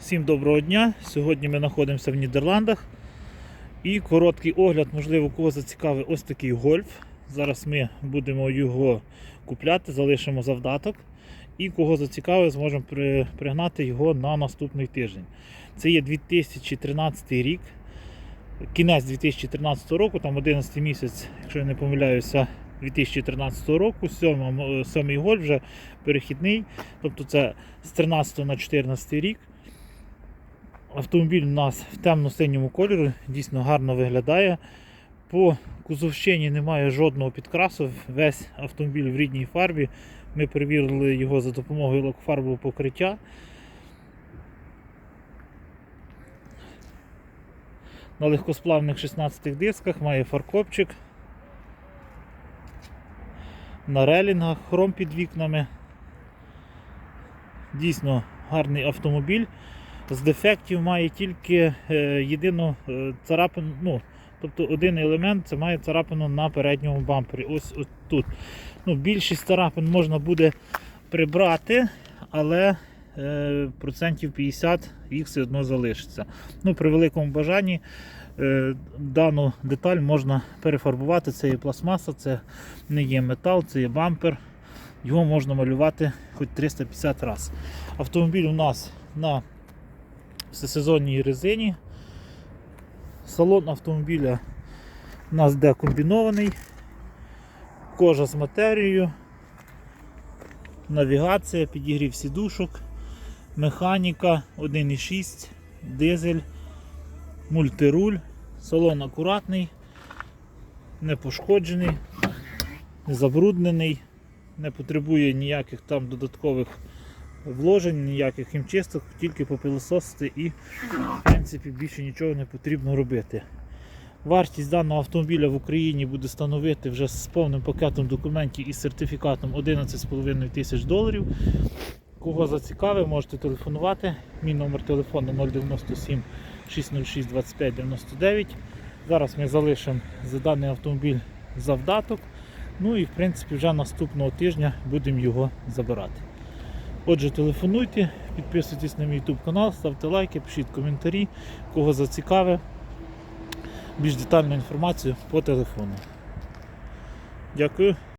Всім доброго дня! Сьогодні ми знаходимося в Нідерландах. І короткий огляд, можливо, кого зацікавив ось такий гольф. Зараз ми будемо його купляти, залишимо завдаток. І кого зацікавив, зможемо пригнати його на наступний тиждень. Це є 2013 рік, кінець 2013 року, там 11 місяць, якщо я не помиляюся, 2013 року, сьомий, сьомий гольф вже перехідний. Тобто це з 13 на 14 рік. Автомобіль у нас в темно-синьому кольорі, дійсно гарно виглядає. По кузовщині немає жодного підкрасу, весь автомобіль в рідній фарбі. Ми перевірили його за допомогою лакофарбового покриття. На легкосплавних 16 дисках має фаркопчик. На релінгах, хром під вікнами. Дійсно гарний автомобіль. З дефектів має тільки е, єдину е, царапину, ну, тобто один елемент це має царапину на передньому бампері. Ось, ось тут. Ну, більшість царапин можна буде прибрати, але е, процентів 50 їх все одно залишиться. Ну, при великому бажанні е, дану деталь можна перефарбувати. Це є пластмаса, це не є метал, це є бампер. Його можна малювати хоч 350 разів. Автомобіль у нас на всесезонній резині. Салон автомобіля у нас де комбінований, кожа з матерією, навігація, підігрів сідушок, механіка 1.6, дизель, мультируль, салон акуратний, не пошкоджений, не забруднений, не потребує ніяких там додаткових вложень, ніяких хімчисток, тільки попилососити і в принципі більше нічого не потрібно робити. Вартість даного автомобіля в Україні буде становити вже з повним пакетом документів і сертифікатом 11,5 тисяч доларів. Кого зацікавив, можете телефонувати. Мій номер телефону 097 606 25 99. Зараз ми залишимо за даний автомобіль завдаток. Ну і в принципі вже наступного тижня будемо його забирати. Отже, телефонуйте, підписуйтесь на мій YouTube канал, ставте лайки, пишіть коментарі, кого зацікаве. Більш детальну інформацію по телефону. Дякую.